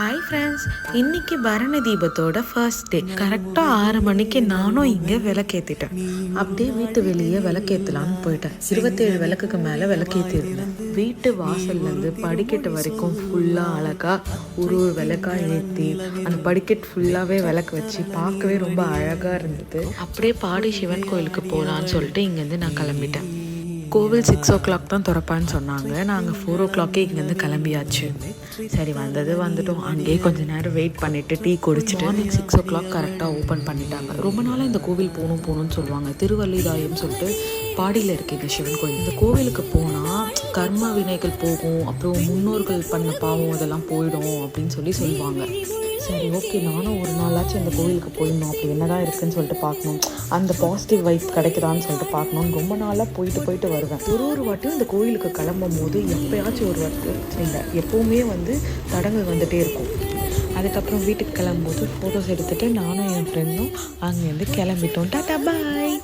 Hi friends இன்னைக்கு Bharani தீபத்தோட first day கரெக்டாக ஆறு மணிக்கு நானும் இங்கே விளக்கேற்றிட்டேன் அப்படியே வீட்டு வெளியே விளக்கேற்றலான்னு போயிட்டேன். இருபத்தேழு விளக்குக்கு மேலே விளக்கேற்றிருந்தேன் வீட்டு வாசல்லேருந்து படிக்கட்டு வரைக்கும் ஃபுல்லாக அழகாக ஒரு ஒரு விளக்கா ஏற்றி அந்த படிக்கட் ஃபுல்லாகவே விளக்கு வச்சு பார்க்கவே ரொம்ப அழகாக இருந்தது. அப்படியே பாடி சிவன் கோயிலுக்கு போகலான்னு சொல்லிட்டு இங்கேருந்து நான் கிளம்பிட்டேன். கோவில் சிக்ஸ் ஓ கிளாக் தான் திறப்பான்னு சொன்னாங்க. நாங்கள் ஃபோர் ஓ கிளாக்கே இங்கேருந்து கிளம்பியாச்சு. சரி வந்தது வந்துட்டோம். அங்கேயே கொஞ்ச நேரம் வெயிட் பண்ணிவிட்டு டீ குடிச்சிட்டு மார்னிங் சிக்ஸ் ஓ கிளாக் கரெக்டாக ஓப்பன் பண்ணிட்டாங்க. ரொம்ப நாளாக இந்த கோவில் போகணும் போகணும்னு சொல்லுவாங்க. திருவள்ளிதாயம் சொல்லிட்டு பாடியில் இருக்கு இந்த சிவன் கோயில். இந்த கோவிலுக்கு போனால் கர்ம வினைகள் போகும் அப்புறம் முன்னோர்கள் பண்ண பாவம் அதெல்லாம் போயிடும் அப்படின்னு சொல்லி சொல்லுவாங்க. சரி ஓகே நானும் ஒரு நாளாச்சும் அந்த கோவிலுக்கு போயிடணும். அப்படி என்னதான் இருக்குன்னு சொல்லிட்டு பார்க்கணும். அந்த பாசிட்டிவ் வைப் கிடைக்குதான்னு சொல்லிட்டு பார்க்கணும்னு ரொம்ப நாளாக போயிட்டு போயிட்டு வருவேன். ஒரு ஒரு வாட்டியும் இந்த கோயிலுக்கு கிளம்பும் போது எப்பயாச்சும் ஒரு வாட்டி இல்லை எப்போவுமே வந்து தடங்கு வந்துகிட்டே இருக்கும். அதுக்கப்புறம் வீட்டுக்கு கிளம்பும்போது ஃபோட்டோஸ் எடுத்துகிட்டு நானும் என் ஃப்ரெண்டும் அங்கேருந்து கிளம்பிட்டோம். டாட்டா பாய்